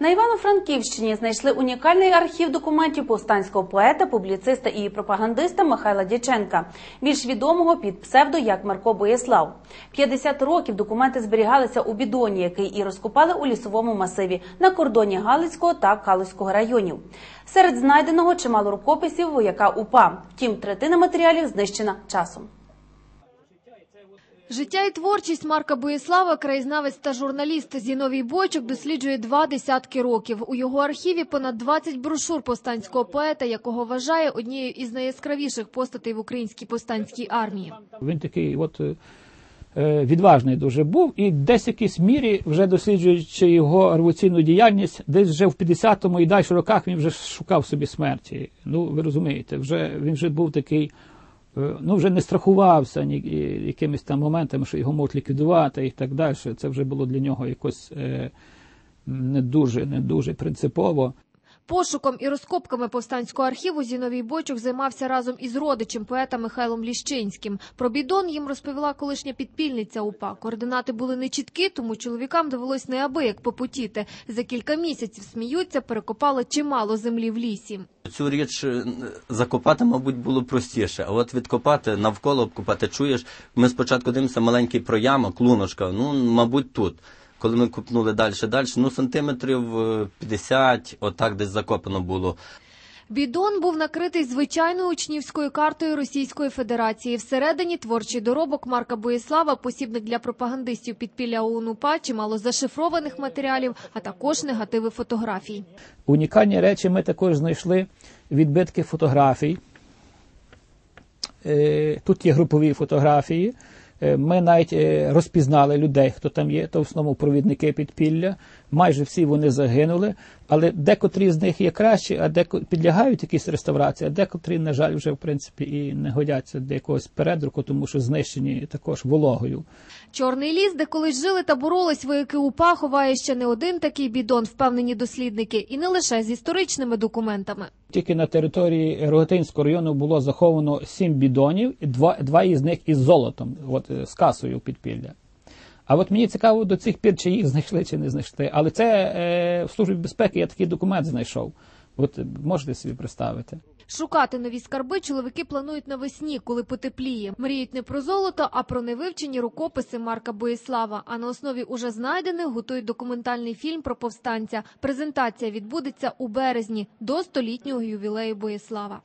На Івано-Франківщині знайшли унікальний архів документів повстанського поета, публіциста і пропагандиста Михайла Дяченка, більш відомого під псевдо як Марко Боєслав. 50 років документи зберігалися у бідоні, який і розкопали у лісовому масиві на кордоні Галицького та Калузького районів. Серед знайденого чимало рукописів вояка УПА. Втім, третина матеріалів знищена часом. Життя і творчість Марка Боєслава, краєзнавець та журналіст Зіновій Бойчук досліджує два десятки років. У його архіві понад 20 брошур повстанського поета, якого вважає однією із найяскравіших постатей в українській повстанській армії. Він такий от е, е, відважний дуже був, і десь в якійсь мірі, вже досліджуючи його революційну діяльність, десь вже в 50-му і далі роках він вже шукав собі смерті. Ну, ви розумієте, вже він вже був такий. Е, Ну, вже не страхувався ні якимись там моментами, що його можуть ліквідувати і так далі. Це вже було для нього якось е, не дуже, не дуже принципово. Пошуком і розкопками повстанського архіву Зіновій Бойчук займався разом із родичем поета Михайлом Ліщинським. Про бідон їм розповіла колишня підпільниця УПА. Координати були нечіткі, тому чоловікам довелось неабияк попотіти. За кілька місяців сміються, перекопали чимало землі в лісі. Цю річ е, закопати, мабуть, було простіше. А от відкопати, навколо обкопати, чуєш, ми спочатку дивимося маленький проямок, луночка, ну, мабуть, тут. Коли ми купнули далі, далі, ну, сантиметрів е, 50, отак десь закопано було. Бідон був накритий звичайною учнівською картою Російської Федерації. Всередині творчий доробок Марка Боєслава, посібник для пропагандистів підпілля ОУН-УПА, чимало зашифрованих матеріалів, а також негативи фотографій. Унікальні речі ми також знайшли відбитки фотографій. Е, Тут є групові фотографії. Е, Ми навіть е, розпізнали людей, хто там є, то в основному провідники підпілля. Майже всі вони загинули, але декотрі з них є кращі, а деко підлягають якійсь реставрації, а декотрі, на жаль, вже в принципі і не годяться до якогось передруку, тому що знищені також вологою. Чорний ліс, де колись жили та боролись вояки УПА, ховає ще не один такий бідон, впевнені дослідники, і не лише з історичними документами. Тільки на території Рогатинського району було заховано сім бідонів, два, два із них із золотом, от е, з касою підпілля. А от мені цікаво до цих пір, чи їх знайшли, чи не знайшли. Але це е, в службі безпеки я такий документ знайшов. От можете собі представити. Шукати нові скарби чоловіки планують навесні, коли потепліє. Мріють не про золото, а про невивчені рукописи Марка Боєслава. А на основі уже знайдених готують документальний фільм про повстанця. Презентація відбудеться у березні до столітнього ювілею Боєслава.